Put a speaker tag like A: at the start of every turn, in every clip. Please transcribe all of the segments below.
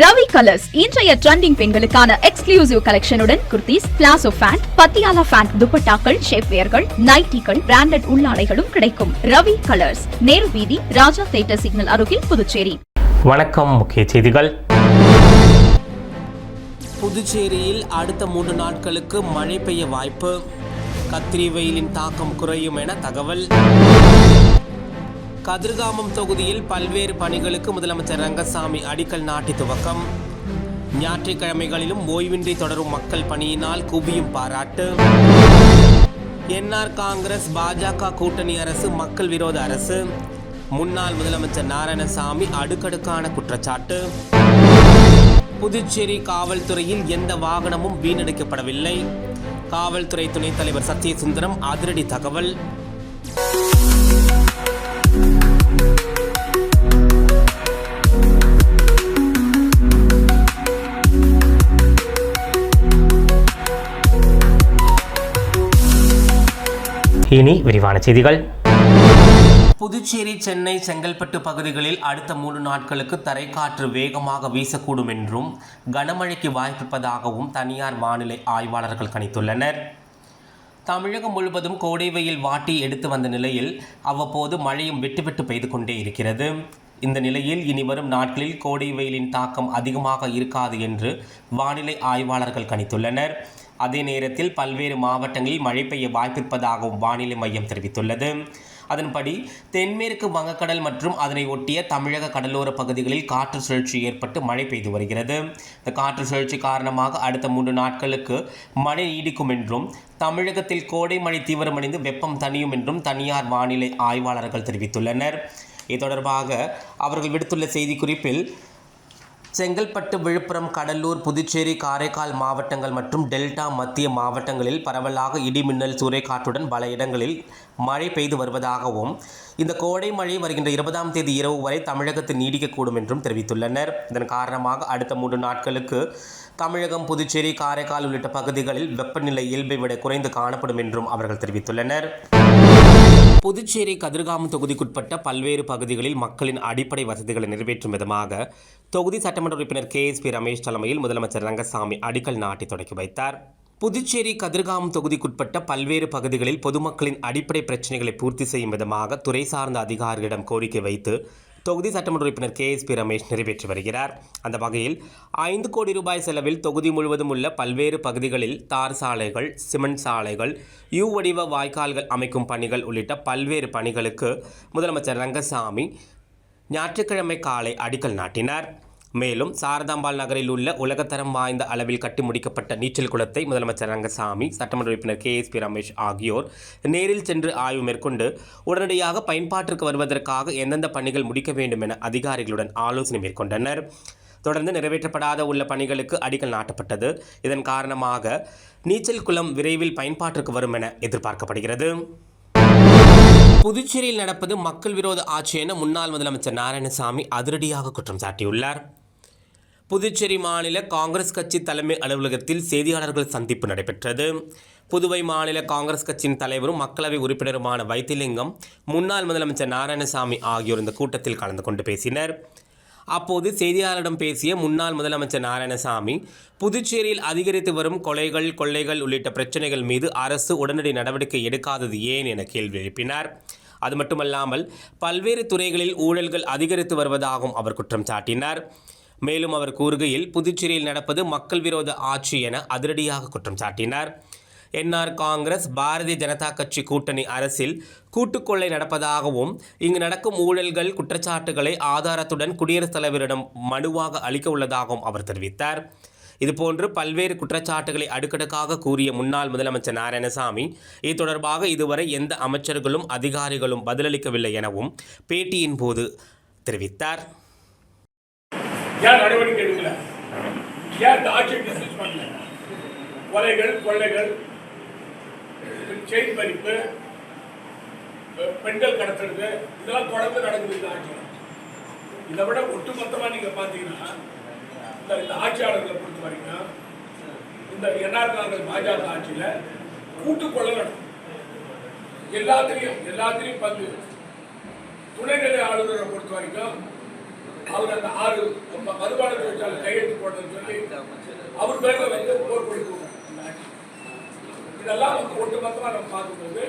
A: Ravi colours இன்றைய trending பெண்களுக்கான exclusive கலெக்ஷனுடன் kurtis palazzo pant Patiala pant துப்பட்டாக்கள் ஷேப்வேர்கள் நைட்டிகள் பிராண்டட் உள்ளாடைகளும் கிடைக்கும். ரவி கலர்ஸ் நேரு வீதி ராஜா தேட்டர் சிக்னல் அருகில் புதுச்சேரி.
B: வணக்கம் முக்கிய செய்திகள்.
C: புதுச்சேரியில் அடுத்த மூன்று நாட்களுக்கு மழை பெய்ய வாய்ப்பு. கத்திரி வெயிலின் தாக்கம் குறையும் என தகவல். கதிர்காமம் தொகுதியில் பல்வேறு பணிகளுக்கு முதலமைச்சர் ரங்கசாமி அடிக்கல் நாட்டி துவக்கம். ஞாயிற்றுக்கிழமைகளிலும் ஓய்வின்றி தொடரும் மக்கள் பணியினால் குவியும் பாராட்டு. என்ஆர் காங்கிரஸ் பாஜக கூட்டணி அரசு மக்கள் விரோத அரசு. முன்னாள் முதலமைச்சர் நாராயணசாமி அடுக்கடுக்கான குற்றச்சாட்டு. புதுச்சேரி காவல்துறையில் எந்த வாகனமும் வீணடிக்கப்படவில்லை. காவல்துறை துணைத் தலைவர் சத்யசுந்தரம் அதிரடி தகவல்.
B: இனி விரிவான செய்திகள்.
C: புதுச்சேரி சென்னை செங்கல்பட்டு பகுதிகளில் அடுத்த மூன்று நாட்களுக்கு தரைக்காற்று வேகமாக வீசக்கூடும் என்றும் கனமழைக்கு வாய்ப்பிருப்பதாகவும் தனியார் வானிலை ஆய்வாளர்கள் கணித்துள்ளனர். தமிழகம் முழுவதும் கோடை வெயில் வாட்டி எடுத்து வந்த நிலையில் அவ்வப்போது மழையும் விட்டு விட்டு பெய்து கொண்டே இருக்கிறது. இந்த நிலையில் இனி வரும் நாட்களில் கோடை வெயிலின் தாக்கம் அதிகமாக இருக்காது என்று வானிலை ஆய்வாளர்கள் கணித்துள்ளனர். அதே நேரத்தில் பல்வேறு மாவட்டங்களில் மழை பெய்ய வாய்ப்பிருப்பதாகவும் வானிலை மையம் தெரிவித்துள்ளது. அதன்படி தென்மேற்கு வங்கக்கடல் மற்றும் அதனை ஒட்டிய தமிழக கடலோர பகுதிகளில் காற்று சுழற்சி ஏற்பட்டு மழை பெய்து வருகிறது. இந்த காற்று சுழற்சி காரணமாக அடுத்த மூன்று நாட்களுக்கு மழை நீடிக்கும் என்றும் தமிழகத்தில் கோடை மழை தீவிரமடைந்து வெப்பம் தணியும் என்றும் தனியார் வானிலை ஆய்வாளர்கள் தெரிவித்துள்ளனர். இது தொடர்பாக அவர்கள் விடுத்துள்ள செய்திக்குறிப்பில் செங்கல்பட்டு விழுப்புரம் கடலூர் புதுச்சேரி காரைக்கால் மாவட்டங்கள் மற்றும் டெல்டா மத்திய மாவட்டங்களில் பரவலாக இடிமின்னல் சூறைக்காற்றுடன் பல இடங்களில் மழை பெய்து வருவதாகவும் இந்த கோடை மழை வருகின்ற இருபதாம் தேதி இரவு வரை தமிழகத்தில் நீடிக்கக்கூடும் என்றும் தெரிவித்துள்ளனர். இதன் காரணமாக அடுத்த மூன்று நாட்களுக்கு தமிழகம் புதுச்சேரி காரைக்கால் உள்ளிட்ட பகுதிகளில் வெப்பநிலை இயல்பை விட குறைந்து காணப்படும் என்றும் அவர்கள் தெரிவித்துள்ளனர். புதுச்சேரி கதிர்காமம் தொகுதிக்குட்பட்ட பல்வேறு பகுதிகளில் மக்களின் அடிப்படை வசதிகளை நிறைவேற்றும் விதமாக தொகுதி சட்டமன்ற உறுப்பினர் கே எஸ் பி ரமேஷ் தலைமையில் முதலமைச்சர் ரங்கசாமி அடிக்கல் நாட்டி தொடக்கி வைத்தார். புதுச்சேரி கதிர்காமம் தொகுதிக்குட்பட்ட பல்வேறு பகுதிகளில் பொதுமக்களின் அடிப்படை பிரச்சினைகளை பூர்த்தி செய்யும் விதமாக துறை சார்ந்த அதிகாரிகளிடம் கோரிக்கை வைத்து தொகுதி சட்டமன்ற உறுப்பினர் கே எஸ் பி ரமேஷ் நிறைவேற்றி வருகிறார். அந்த வகையில் ஐந்து கோடி ரூபாய் செலவில் தொகுதி முழுவதும் உள்ள பல்வேறு பகுதிகளில் தார் சாலைகள் சிமெண்ட் சாலைகள் யூ வடிவ வாய்க்கால்கள் அமைக்கும் பணிகள் உள்ளிட்ட பல்வேறு பணிகளுக்கு முதலமைச்சர் ரங்கசாமி ஞாயிற்றுக்கிழமை காலை அடிக்கல் நாட்டினார். மேலும் சாரதாம்பாள் நகரில் உள்ள உலகத்தரம் வாய்ந்த அளவில் கட்டி முடிக்கப்பட்ட நீச்சல் குளத்தை முதலமைச்சர் ரங்கசாமி சட்டமன்ற உறுப்பினர் கே. எஸ். பி. ரமேஷ் ஆகியோர் நேரில் சென்று ஆய்வு மேற்கொண்டு உடனடியாக பயன்பாட்டிற்கு வருவதற்காக எந்தெந்த பணிகள் முடிக்க வேண்டும் என அதிகாரிகளுடன் ஆலோசனை மேற்கொண்டனர். தொடர்ந்து நிறைவேற்றப்படாத உள்ள பணிகளுக்கு அடிக்கல் நாட்டப்பட்டது. இதன் காரணமாக நீச்சல் குளம் விரைவில் பயன்பாட்டிற்கு வரும் என எதிர்பார்க்கப்படுகிறது. புதுச்சேரியில் நடப்பது மக்கள் விரோத ஆட்சி என முன்னாள் முதலமைச்சர் நாராயணசாமி அதிரடியாக குற்றம் சாட்டியுள்ளார். புதுச்சேரி மாநில காங்கிரஸ் கட்சி தலைமை அலுவலகத்தில் செய்தியாளர்கள் சந்திப்பு நடைபெற்றது. புதுவை மாநில காங்கிரஸ் கட்சியின் தலைவரும் மக்களவை உறுப்பினருமான வைத்திலிங்கம் முன்னாள் முதலமைச்சர் நாராயணசாமி ஆகியோர் இந்த கூட்டத்தில் கலந்து கொண்டு பேசினர். அப்போது செய்தியாளரிடம் பேசிய முன்னாள் முதலமைச்சர் நாராயணசாமி புதுச்சேரியில் அதிகரித்து வரும் கொலைகள் கொள்ளைகள் உள்ளிட்ட பிரச்சனைகள் மீது அரசு உடனடி நடவடிக்கை எடுக்காதது ஏன்? என கேள்வி எழுப்பினார். அது மட்டுமல்லாமல் பல்வேறு துறைகளில் ஊழல்கள் அதிகரித்து வருவதாகவும் அவர் குற்றம் சாட்டினார். மேலும் அவர் கூறுகையில் புதுச்சேரியில் நடப்பது மக்கள் விரோத ஆட்சி என அதிரடியாக குற்றம் சாட்டினார். என்ஆர் காங்கிரஸ் பாரதிய ஜனதா கட்சி கூட்டணி அரசில் கூட்டுக்கொள்ளை நடப்பதாகவும் இங்கு நடக்கும் ஊழல்கள் குற்றச்சாட்டுகளை ஆதாரத்துடன் குடியரசுத் தலைவரிடம் மனுவாக அளிக்க உள்ளதாகவும் அவர் தெரிவித்தார். இதுபோன்று பல்வேறு குற்றச்சாட்டுகளை அடுக்கடுக்காக கூறிய முன்னாள் முதலமைச்சர் நாராயணசாமி இது தொடர்பாக இதுவரை எந்த அமைச்சர்களும் அதிகாரிகளும் பதிலளிக்கவில்லை எனவும் பேட்டியின் போது தெரிவித்தார்.
D: ஏன் நடவடிக்கை எடுக்கல? ஏன் இந்த ஆட்சியை டிஸ்கஸ் பண்ணல? கொலைகள் கொள்ளைகள் செயின் பறிப்பு பெண்கள் கடத்துறது இதெல்லாம் தொடர்ந்து நடக்குது இந்த ஆட்சியில். இதை விட ஒட்டுமொத்தமாக நீங்கள் பார்த்தீங்கன்னா இந்த இந்த ஆட்சியாளர்களை பொறுத்த வரைக்கும் இந்த என்ஆர் காங்கிரஸ் பாஜக ஆட்சியில் கூட்டு கொள்ளை நடக்கும். எல்லாத்திலையும் எல்லாத்திலையும் பங்கு. துணைநிலை ஆளுநரை பொறுத்த வரைக்கும் அவர் அந்த ஆறு ம- மதுபான தொழிற்சாலை அவர் பேர்ல வந்து போர் கொடுக்குவாங்க இதெல்லாம் வந்து ஒட்டுமொத்தமா நம்ம பார்க்கும்போது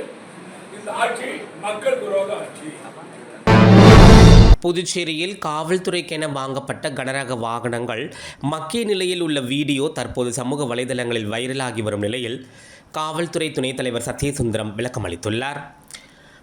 D: இந்த ஆட்சி மக்கள் விரோத ஆட்சி.
C: புதுச்சேரியில் காவல்துறைக்கென வாங்கப்பட்ட கனரக வாகனங்கள் மக்கிய நிலையில் உள்ள வீடியோ தற்போது சமூக வலைதளங்களில் வைரலாகி வரும் நிலையில் காவல்துறை துணைத் தலைவர் சத்யசுந்தரம் விளக்கம் அளித்துள்ளார்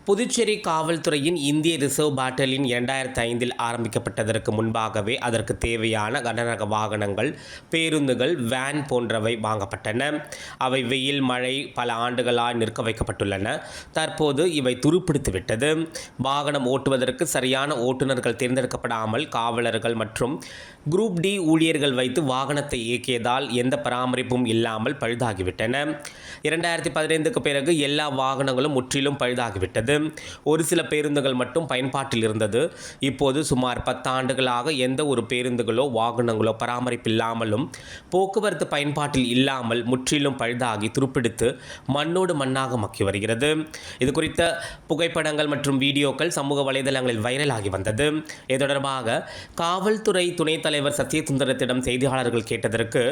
C: புதுச்சேரி காவல்துறையின் இந்திய ரிசர்வ் பாட்டலின் இரண்டாயிரத்தி ஐந்தில் ஆரம்பிக்கப்பட்டதற்கு முன்பாகவே அதற்கு தேவையான கனரக வாகனங்கள் பேருந்துகள் வேன் போன்றவை வாங்கப்பட்டன. அவை வெயில் மழை பல ஆண்டுகளாக நிற்க வைக்கப்பட்டுள்ளன. தற்போது இவை துருப்பிடித்துவிட்டது. வாகனம் ஓட்டுவதற்கு சரியான ஓட்டுநர்கள் தேர்ந்தெடுக்கப்படாமல் காவலர்கள் மற்றும் குரூப் டி ஊழியர்கள் வைத்து வாகனத்தை இயக்கியதால் எந்த பராமரிப்பும் இல்லாமல் பழுதாகிவிட்டன. இரண்டாயிரத்தி பதினைந்துக்கு பிறகு எல்லா வாகனங்களும் முற்றிலும் பழுதாகிவிட்டது. ஒரு சில பேருந்துகள் மட்டும் பயன்பாட்டில் இருந்தது. இப்போது சுமார் பத்தாண்டுகளாக எந்த ஒரு பேருந்துகளோ வாகனங்களோ பராமரிப்பில்லாமலும் போக்குவரத்து பயன்பாட்டில் இல்லாமல் முற்றிலும் பழுதாகி துருப்பிடித்து மண்ணோடு மண்ணாக மக்கி வருகிறது. இது குறித்த புகைப்படங்கள் மற்றும் வீடியோக்கள் சமூக வலைதளங்களில் வைரலாகி வந்தது. இது தொடர்பாக காவல்துறை துணைத் தலைவர் சத்யசுந்தரத்திடம் செய்தியாளர்கள் கேட்டதற்கு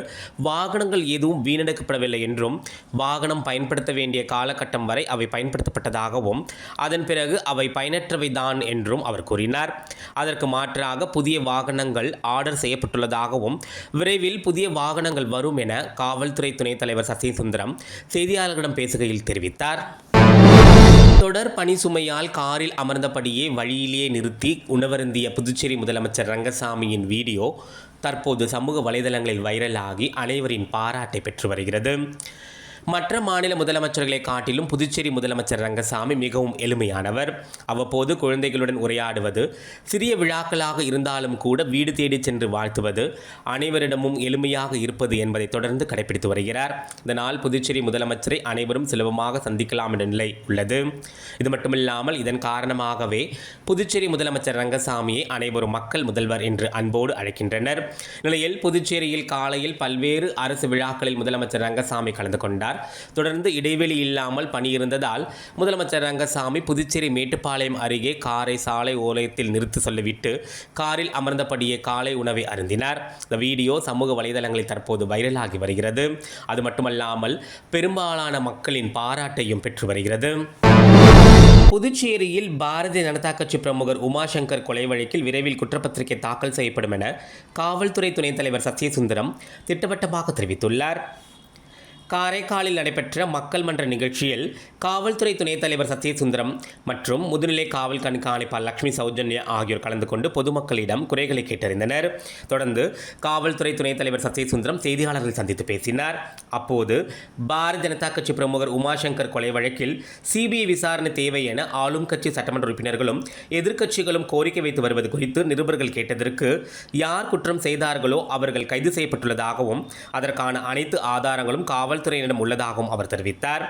C: வாகனங்கள் எதுவும் வீணடைக்கப்படவில்லை என்றும் வாகனம் பயன்படுத்த வேண்டிய காலகட்டம் வரை அவை பயன்படுத்தப்பட்டதாகவும் அதன் பிறகு அவை பயனற்றவை தான் என்றும் அவர் கூறினார். அதற்கு மாற்றாக புதிய வாகனங்கள் ஆர்டர் செய்யப்பட்டுள்ளதாகவும் விரைவில் புதிய வாகனங்கள் வரும் என காவல்துறை துணைத் தலைவர் சத்யசுந்தரம் செய்தியாளர்களிடம் பேசுகையில் தெரிவித்தார். தொடர் பணி சுமையால் காரில் அமர்ந்தபடியே வழியிலேயே நிறுத்தி உணவருந்திய புதுச்சேரி முதலமைச்சர் ரங்கசாமியின் வீடியோ தற்போது சமூக வலைதளங்களில் வைரலாகி அனைவரின் பாராட்டை பெற்று வருகிறது. மற்ற மாநில முதலமைச்சர்களை காட்டிலும் புதுச்சேரி முதலமைச்சர் ரங்கசாமி மிகவும் எளிமையானவர். அவ்வப்போது குழந்தைகளுடன் உரையாடுவது சிறிய விழாக்களாக இருந்தாலும் கூட வீடு தேடி சென்று வாழ்த்துவது அனைவரிடமும் எளிமையாக இருப்பது என்பதை தொடர்ந்து கடைபிடித்து வருகிறார். இதனால் புதுச்சேரி முதலமைச்சரை அனைவரும் சுலபமாக சந்திக்கலாம் என்ற நிலை உள்ளது. இது மட்டுமில்லாமல் இதன் காரணமாகவே புதுச்சேரி முதலமைச்சர் ரங்கசாமியை அனைவரும் மக்கள் முதல்வர் என்று அன்போடு அழைக்கின்றனர். நிலையில் புதுச்சேரியில் காலையில் பல்வேறு அரசு விழாக்களில் முதலமைச்சர் ரங்கசாமி கலந்து கொண்டார். தொடர்ந்து இடைவெளி இல்லாமல் பணியிருந்ததால் முதலமைச்சர் ரங்கசாமி புதுச்சேரி மேட்டுப்பாளையம் அருகே காரை சாலை ஓலயத்தில் நிறுத்தி சொல்லிவிட்டு காரில் அமர்ந்தபடியே காலை உணவை அருந்தினார். இந்த வீடியோ சமூக வலைதளங்களில் தற்போது வைரலாகி வருகிறது. அது மட்டுமல்லாமல் பெரும்பாலான மக்களின் பாராட்டையும் பெற்று வருகிறது. புதுச்சேரியில் பாரதிய ஜனதா கட்சி பிரமுகர் உமாசங்கர் கொலை வழக்கில் விரைவில் குற்றப்பத்திரிகை தாக்கல் செய்யப்படும் என காவல்துறை துணைத் தலைவர் சத்யசுந்தரம் திட்டவட்டமாக தெரிவித்துள்ளார். காரைக்காலில் நடைபெற்ற மக்கள் மன்ற நிகழ்ச்சியில் காவல்துறை துணைத் தலைவர் சத்யசுந்தரம் மற்றும் முதுநிலை காவல் கண்காணிப்பாளர் லட்சுமி சௌஜன்யா ஆகியோர் கலந்து கொண்டு பொதுமக்களிடம் குறைகளை கேட்டறிந்தனர். தொடர்ந்து காவல்துறை துணைத் தலைவர் சத்யசுந்தரம் செய்தியாளர்களை சந்தித்து பேசினார். அப்போது பாரதிய ஜனதா கட்சி பிரமுகர் உமாசங்கர் கொலை வழக்கில் சிபிஐ விசாரணை தேவை என ஆளும் கட்சி சட்டமன்ற உறுப்பினர்களும் எதிர்க்கட்சிகளும் கோரிக்கை வைத்து வருவது குறித்து நிருபர்கள் கேட்டதற்கு யார் குற்றம் செய்தார்களோ அவர்கள் கைது செய்யப்பட்டுள்ளதாகவும் அதற்கான அனைத்து ஆதாரங்களும் காவல் காவல்துறையினரிடம் உள்ளதாகவும் அவர் தெரிவித்தார்.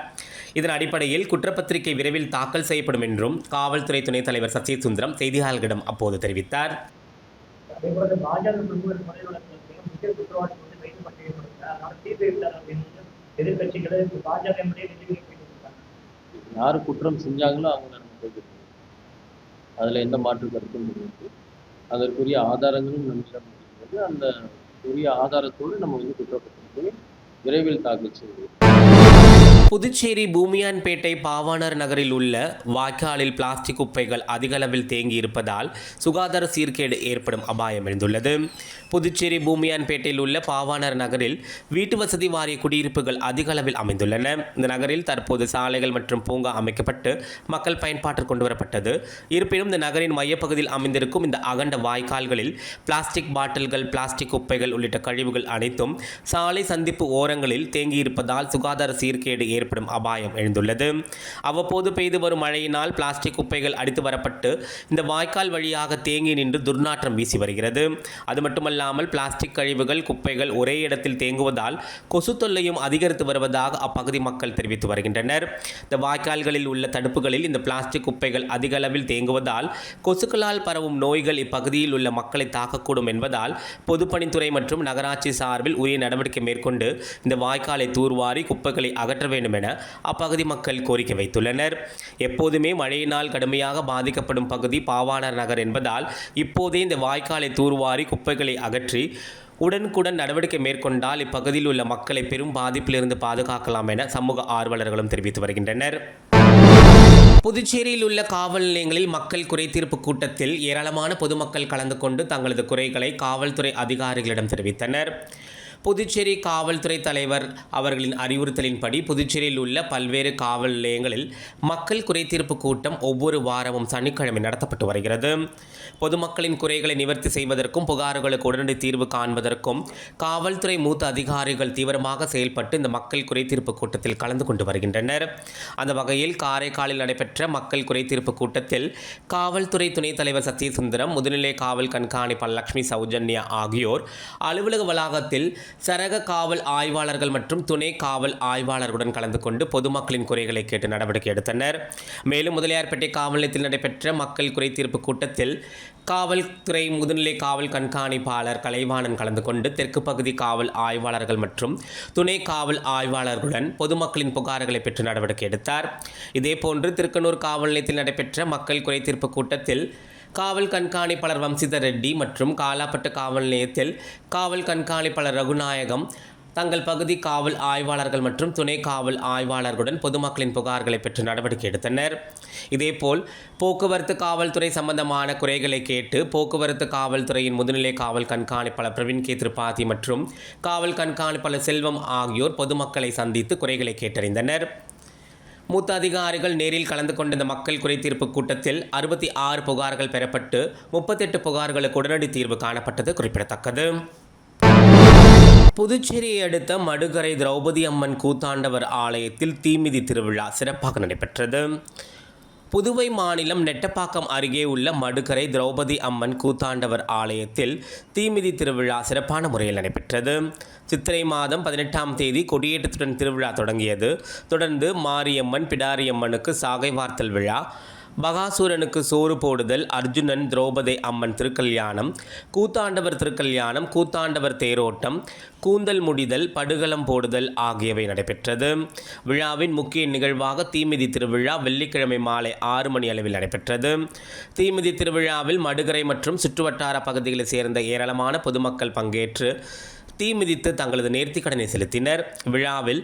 C: இதன் அடிப்படையில் குற்றப்பத்திரிகை விரைவில் தாக்கல் செய்யப்படும் என்றும் காவல்துறை துணைத் தலைவர் சத்யசுந்தரம் செய்தியாளர்களிடம் அப்போது தெரிவித்தார்.
E: யார் குற்றம் செஞ்சாங்களோ பண்ணணும் அதில் எந்த மாற்று கருத்தும் கிடையாது. அதற்குரிய ஆதாரங்களும் நம்மிடம் இருக்கிறது அந்த உரிய ஆதாரத்தோடு நம்ம வந்து குற்றப்பத்திரிகையை விரைவில் தாக்கல்
C: புதுச்சேரி பூமியான்பேட்டை பாவாணர் நகரில் உள்ள வாய்க்காலில் பிளாஸ்டிக் குப்பைகள் அதிக அளவில் தேங்கி இருப்பதால் சுகாதார சீர்கேடு ஏற்படும் அபாயம் எழுந்துள்ளது. புதுச்சேரி பூமியான்பேட்டையில் உள்ள பாவாணர் நகரில் வீட்டு வசதி வாரிய குடியிருப்புகள் அதிக அளவில் அமைந்துள்ளன. இந்த நகரில் தற்போது சாலைகள் மற்றும் பூங்கா அமைக்கப்பட்டு மக்கள் பயன்பாட்டிற்கு கொண்டு வரப்பட்டது. இருப்பினும் இந்த நகரின் மையப்பகுதியில் அமைந்திருக்கும் இந்த அகண்ட வாய்க்கால்களில் பிளாஸ்டிக் பாட்டில்கள் பிளாஸ்டிக் குப்பைகள் உள்ளிட்ட கழிவுகள் அனைத்தும் சாலை சந்திப்பு ஓரங்களில் தேங்கியிருப்பதால் சுகாதார சீர்கேடு ஏற்படும் அபாயம் எழுந்துள்ளது. அவ்வப்போது பெய்து வரும் மழையினால் பிளாஸ்டிக் குப்பைகள் அடித்து வரப்பட்டு இந்த வாய்க்கால் வழியாக தேங்கி நின்று துர்நாற்றம் வீசி வருகிறது. அது மட்டுமல்லாமல் பிளாஸ்டிக் கழிவுகள் குப்பைகள் ஒரே இடத்தில் தேங்குவதால் கொசு தொல்லையும் அதிகரித்து வருவதாக அப்பகுதி மக்கள் தெரிவித்து வருகின்றனர். இந்த வாய்க்கால்களில் உள்ள தடுப்புகளில் இந்த பிளாஸ்டிக் குப்பைகள் அதிக அளவில் தேங்குவதால் கொசுக்களால் பரவும் நோய்கள் இப்பகுதியில் உள்ள மக்களை தாக்கக்கூடும் என்பதால் பொதுப்பணித்துறை மற்றும் நகராட்சி சார்பில் உரிய நடவடிக்கை மேற்கொண்டு இந்த வாய்க்காலை தூர்வாரி குப்பைகளை அகற்ற வேண்டும் என அப்பகுதி மக்கள் கோரிக்கை வைத்துள்ளனர். எப்போதுமே மழையினால் கடுமையாக பாதிக்கப்படும் பகுதி பாவாணர் நகர் என்பதால் இப்போதே இந்த வாய்க்காலை தூர்வாரி குப்பைகளை அகற்றி உடனுக்குடன் நடவடிக்கை மேற்கொண்டால் இப்பகுதியில் உள்ள மக்களை பெரும் பாதிப்பிலிருந்து பாதுகாக்கலாம் என சமூக ஆர்வலர்களும் தெரிவித்து வருகின்றனர். புதுச்சேரியில் உள்ள காவல் நிலையங்களில் மக்கள் குறைதீர்ப்பு கூட்டத்தில் ஏராளமான பொதுமக்கள் கலந்து கொண்டு தங்களது குறைகளை காவல்துறை அதிகாரிகளிடம் தெரிவித்தனர். புதுச்சேரி காவல்துறை தலைவர் அவர்களின் அறிவுறுத்தலின்படி புதுச்சேரியில் உள்ள பல்வேறு காவல் நிலையங்களில் மக்கள் குறைதீர்ப்பு கூட்டம் ஒவ்வொரு வாரமும் சனிக்கிழமை நடத்தப்பட்டு வருகிறது. பொதுமக்களின் குறைகளை நிவர்த்தி செய்வதற்கும் புகார்களுக்கு உடனடி தீர்வு காண்பதற்கும் காவல்துறை மூத்த அதிகாரிகள் தீவிரமாக செயல்பட்டு இந்த மக்கள் குறைதீர்ப்பு கூட்டத்தில் கலந்து கொண்டு வருகின்றனர். அந்த வகையில் காரைக்காலில் நடைபெற்ற மக்கள் குறைதீர்ப்பு கூட்டத்தில் காவல்துறை துணைத் தலைவர் சத்யசுந்தரம் முதுநிலை காவல் கண்காணிப்பாளர் லட்சுமி சௌஜன்யா ஆகியோர் அலுவலக வளாகத்தில் சரக காவல் ஆய்வாளர்கள் மற்றும் துணை காவல் ஆய்வாளர்களுடன் கலந்து கொண்டு பொதுமக்களின் குறைகளை கேட்டு நடவடிக்கை எடுத்தனர். மேலும் முதலியார்பேட்டை காவல் நிலையத்தில் நடைபெற்ற மக்கள் குறைதீர்ப்பு கூட்டத்தில் காவல்துறை முதுநிலை காவல் கண்காணிப்பாளர் கலைவாணன் கலந்து கொண்டு தெற்கு பகுதி காவல் ஆய்வாளர்கள் மற்றும் துணை காவல் ஆய்வாளர்களுடன் பொதுமக்களின் புகார்களை பெற்று நடவடிக்கை எடுத்தார். இதேபோன்று திருக்கனூர் காவல் நிலையத்தில் நடைபெற்ற மக்கள் குறைதீர்ப்பு கூட்டத்தில் காவல் கண்காணிப்பாளர் வம்சித ரெட்டி மற்றும் காலாப்பட்டு காவல் நிலையத்தில் காவல் கண்காணிப்பாளர் ரகுநாயகம் தங்கள் பகுதி காவல் ஆய்வாளர்கள் மற்றும் துணை காவல் ஆய்வாளர்களுடன் பொதுமக்களின் புகார்களை பெற்று நடவடிக்கை எடுத்தனர். இதேபோல் போக்குவரத்து காவல்துறை சம்பந்தமான குறைகளை கேட்டு போக்குவரத்து காவல்துறையின் முதுநிலை காவல் கண்காணிப்பாளர் பிரவீன் கே. திரிபாதி மற்றும் காவல் கண்காணிப்பாளர் செல்வம் ஆகியோர் பொதுமக்களை சந்தித்து குறைகளை கேட்டறிந்தனர். மூத்த அதிகாரிகள் நேரில் கலந்து கொண்ட இந்த மக்கள் குறைதீர்ப்பு கூட்டத்தில் அறுபத்தி ஆறு புகார்கள் பெறப்பட்டு முப்பத்தெட்டு புகார்களுக்கு உடனடி தீர்வு காணப்பட்டது குறிப்பிடத்தக்கது. புதுச்சேரியை அடுத்த மடுகரை திரௌபதி அம்மன் கூத்தாண்டவர் ஆலயத்தில் தீமிதி திருவிழா சிறப்பாக நடைபெற்றது. புதுவை மாநிலம் நெட்டப்பாக்கம் அருகே உள்ள மடுகரை திரௌபதி அம்மன் கூத்தாண்டவர் ஆலயத்தில் தீமிதி திருவிழா சிறப்பான முறையில் நடைபெற்றது. சித்திரை மாதம் பதினெட்டாம் தேதி கொடியேற்றத்துடன் திருவிழா தொடங்கியது. தொடர்ந்து மாரியம்மன் பிடாரியம்மனுக்கு சாகை வார்த்தல் விழா. பகாசூரனுக்கு சோறு போடுதல் அர்ஜுனன் திரௌபதி அம்மன் திருக்கல்யாணம். கூத்தாண்டவர் திருக்கல்யாணம் கூத்தாண்டவர் தேரோட்டம். கூந்தல் முடிதல் படுகளம் போடுதல் ஆகியவை நடைபெற்றது. விழாவின் முக்கிய நிகழ்வாக தீமிதி திருவிழா வெள்ளிக்கிழமை மாலை ஆறு மணி அளவில் நடைபெற்றது. தீமிதி திருவிழாவில் மடுகரை மற்றும் சுற்றுவட்டார பகுதிகளைச் சேர்ந்த ஏராளமான பொதுமக்கள் பங்கேற்று தீ மிதித்து தங்களது நேர்த்திக்கடனை செலுத்தினர். விழாவில்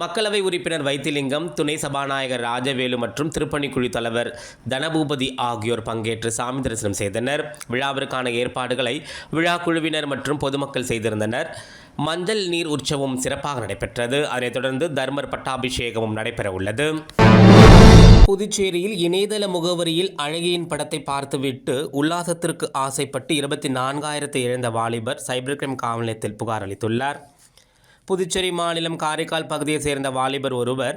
C: மக்களவை உறுப்பினர் வைத்திலிங்கம் துணை சபாநாயகர் ராஜவேலு மற்றும் திருப்பணிக்குழு தலைவர் தனபூபதி ஆகியோர் பங்கேற்று சாமி தரிசனம் செய்தனர். விழாவிற்கான ஏற்பாடுகளை விழா குழுவினர் மற்றும் பொதுமக்கள் செய்திருந்தனர். மஞ்சள் நீர் உற்சவம் சிறப்பாக நடைபெற்றது. அதைத் தொடர்ந்து தர்மர் பட்டாபிஷேகமும் நடைபெற உள்ளது புதுச்சேரியில் இணையதள முகவரியில் அழகியின் படத்தை பார்த்துவிட்டு உல்லாசத்திற்கு ஆசைப்பட்டு இருபத்தி நான்காயிரத்தை இழந்த வாலிபர் சைபர் கிரைம் காவல் நிலையத்தில் புகார் அளித்துள்ளார். புதுச்சேரி மாநிலம் காரைக்கால் பகுதியைச் சேர்ந்த வாலிபர் ஒருவர்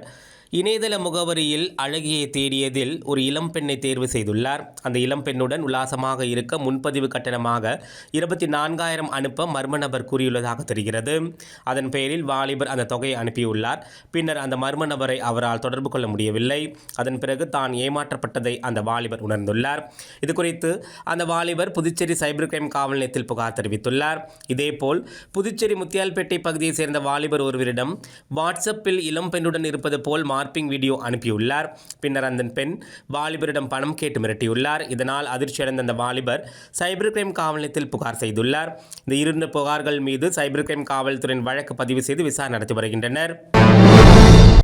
C: இணையதள முகவரியில் அழகியை தேடியதில் ஒரு இளம் பெண்ணை தேர்வு செய்துள்ளார். அந்த இளம் பெண்ணுடன் உல்லாசமாக இருக்க முன்பதிவு கட்டணமாக இருபத்தி நான்காயிரம் அனுப்ப மர்ம நபர் கூறியுள்ளதாக தெரிகிறது. அதன் பெயரில் வாலிபர் அந்த தொகையை அனுப்பியுள்ளார். பின்னர் அந்த மர்ம நபரை அவரால் தொடர்பு கொள்ள முடியவில்லை. அதன் பிறகு தான் ஏமாற்றப்பட்டதை அந்த வாலிபர் உணர்ந்துள்ளார். இது குறித்து அந்த வாலிபர் புதுச்சேரி சைபர் கிரைம் காவல் நிலையத்தில் புகார் தெரிவித்துள்ளார். இதேபோல் புதுச்சேரி முத்தியால்பேட்டை பகுதியைச் சேர்ந்த வாலிபர் ஒருவரிடம் வாட்ஸ்அப்பில் இளம் பெண்ணுடன் இருப்பது போல் மார்பிங் வீடியோ அனுப்பியுள்ளார். பின்னர் அந்த பெண் வாலிபரிடம் பணம் கேட்டு மிரட்டியுள்ளார். இதனால் அதிர்ச்சியடைந்த அந்த வாலிபர் சைபர் கிரைம் காவல் நிலையத்தில் புகார் செய்துள்ளார். இந்த இரண்டு புகார்கள் மீது சைபர் கிரைம் காவல்துறையின் வழக்கு பதிவு செய்து விசாரணை நடத்தி வருகின்றனர்.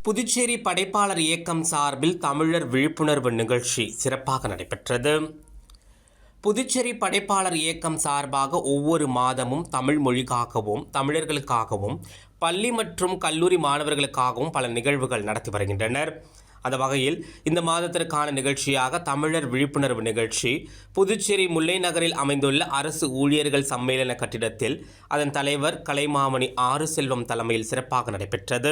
C: புதுச்சேரி படைப்பாளர் இயக்கம் சார்பில் தமிழர் விழிப்புணர்வு நிகழ்ச்சி சிறப்பாக நடைபெற்றது. புதுச்சேரி படைப்பாளர் இயக்கம் சார்பாக ஒவ்வொரு மாதமும் தமிழ் மொழிக்காகவும் தமிழர்களுக்காகவும் பள்ளி மற்றும் கல்லூரி மாணவர்களுக்காகவும் பல நிகழ்வுகள் நடத்தி வருகின்றனர். அந்த வகையில் இந்த மாதத்திற்கான நிகழ்ச்சியாக தமிழர் விழிப்புணர்வு நிகழ்ச்சி புதுச்சேரி முல்லை நகரில் அமைந்துள்ள அரசு ஊழியர்கள் சம்மேளன கட்டிடத்தில் அதன் தலைவர் கலைமாமணி ஆறு செல்வம் தலைமையில் சிறப்பாக நடைபெற்றது.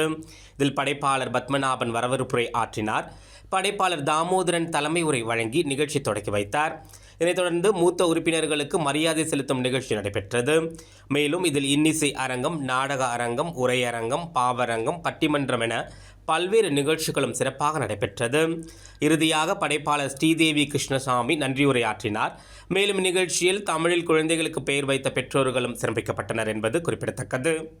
C: இதில் படைப்பாளர் பத்மநாபன் வரவேற்புரை ஆற்றினார். படைப்பாளர் தாமோதரன் தலைமை உரை வழங்கி நிகழ்ச்சி தொடக்கி வைத்தார். இதனைத் தொடர்ந்து மூத்த உறுப்பினர்களுக்கு மரியாதை செலுத்தும் நிகழ்ச்சி நடைபெற்றது. மேலும் இதில் இன்னிசை அரங்கம் நாடக அரங்கம் உரையரங்கம் பாவரங்கம் பட்டிமன்றம் என பல்வேறு நிகழ்ச்சிகளும் சிறப்பாக நடைபெற்றது. இறுதியாக படைப்பாளர் ஸ்ரீதேவி கிருஷ்ணசாமி நன்றியுரையாற்றினார் மேலும் நிகழ்ச்சியில் தமிழில் குழந்தைகளுக்கு பெயர் வைத்த பெற்றோர்களும் சிறப்பிக்கப்பட்டனர் என்பது குறிப்பிடத்தக்கது.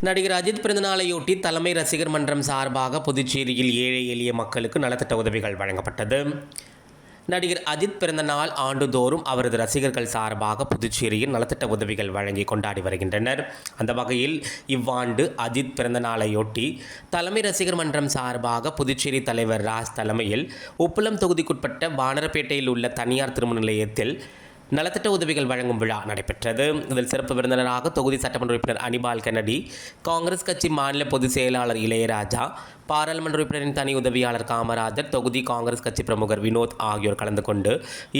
C: நடிகர் அஜித் பிறந்தநாளையொட்டி தலைமை ரசிகர் மன்றம் சார்பாக புதுச்சேரியில் ஏழை எளிய மக்களுக்கு நலத்திட்ட உதவிகள் வழங்கப்பட்டது. நடிகர் அஜித் பிறந்தநாள் ஆண்டுதோறும் அவரது ரசிகர்கள் சார்பாக புதுச்சேரியில் நலத்திட்ட உதவிகள் வழங்கி கொண்டாடி வருகின்றனர். அந்த வகையில் இவ்வாண்டு அஜித் பிறந்தநாளையொட்டி தலைமை ரசிகர் மன்றம் சார்பாக புதுச்சேரி தலைவர் ராஜ் தலைமையில் உப்பளம் தொகுதிக்குட்பட்ட வானரப்பேட்டையில் உள்ள தனியார் திருமண நிலையத்தில் நலத்திட்ட உதவிகள் வழங்கும் விழா நடைபெற்றது. இதில் சிறப்பு விருந்தினராக தொகுதி சட்டமன்ற உறுப்பினர் அனிபால் கென்னடி காங்கிரஸ் கட்சி மாநில பொதுச் செயலாளர் இளையராஜா பாராளுமன்ற உறுப்பினரின் தனி உதவியாளர் காமராஜர் தொகுதி காங்கிரஸ் கட்சி பிரமுகர் வினோத் ஆகியோர் கலந்து கொண்டு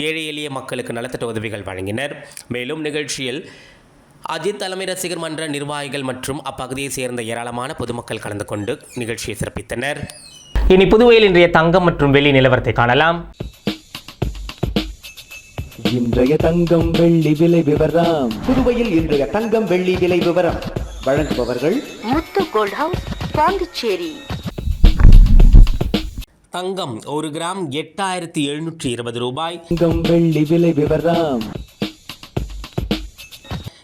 C: ஏழை எளிய மக்களுக்கு நலத்திட்ட உதவிகள் வழங்கினர். மேலும் நிகழ்ச்சியில் அஜித் தலைமை ரசிகர் மன்ற நிர்வாகிகள் மற்றும் அப்பகுதியைச் சேர்ந்த ஏராளமான பொதுமக்கள் கலந்து கொண்டு நிகழ்ச்சியை சிறப்பித்தனர்.
B: இனி புதுவையில் இன்றைய தங்கம் மற்றும் வெள்ளி நிலவரத்தை காணலாம்.
F: இன்றைய தங்கம் வெள்ளி விலை விவரம். புதுவையில் இன்றைய தங்கம் வெள்ளி விலை விவரம். வழங்குபவர்கள்
G: முத்து கோல்ட் ஹவுஸ் பாண்டிச்சேரி.
C: தங்கம் ஒரு கிராம் எட்டாயிரத்தி எழுநூற்றி இருபது ரூபாய்.
F: தங்கம் வெள்ளி விலை விவரம்.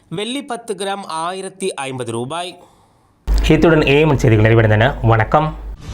C: வெள்ளி பத்து கிராம் ஆயிரத்தி ஐம்பது ரூபாய்.
B: இத்துடன் ஏஎம் செய்திகள் நிறைவடைந்தன. வணக்கம்.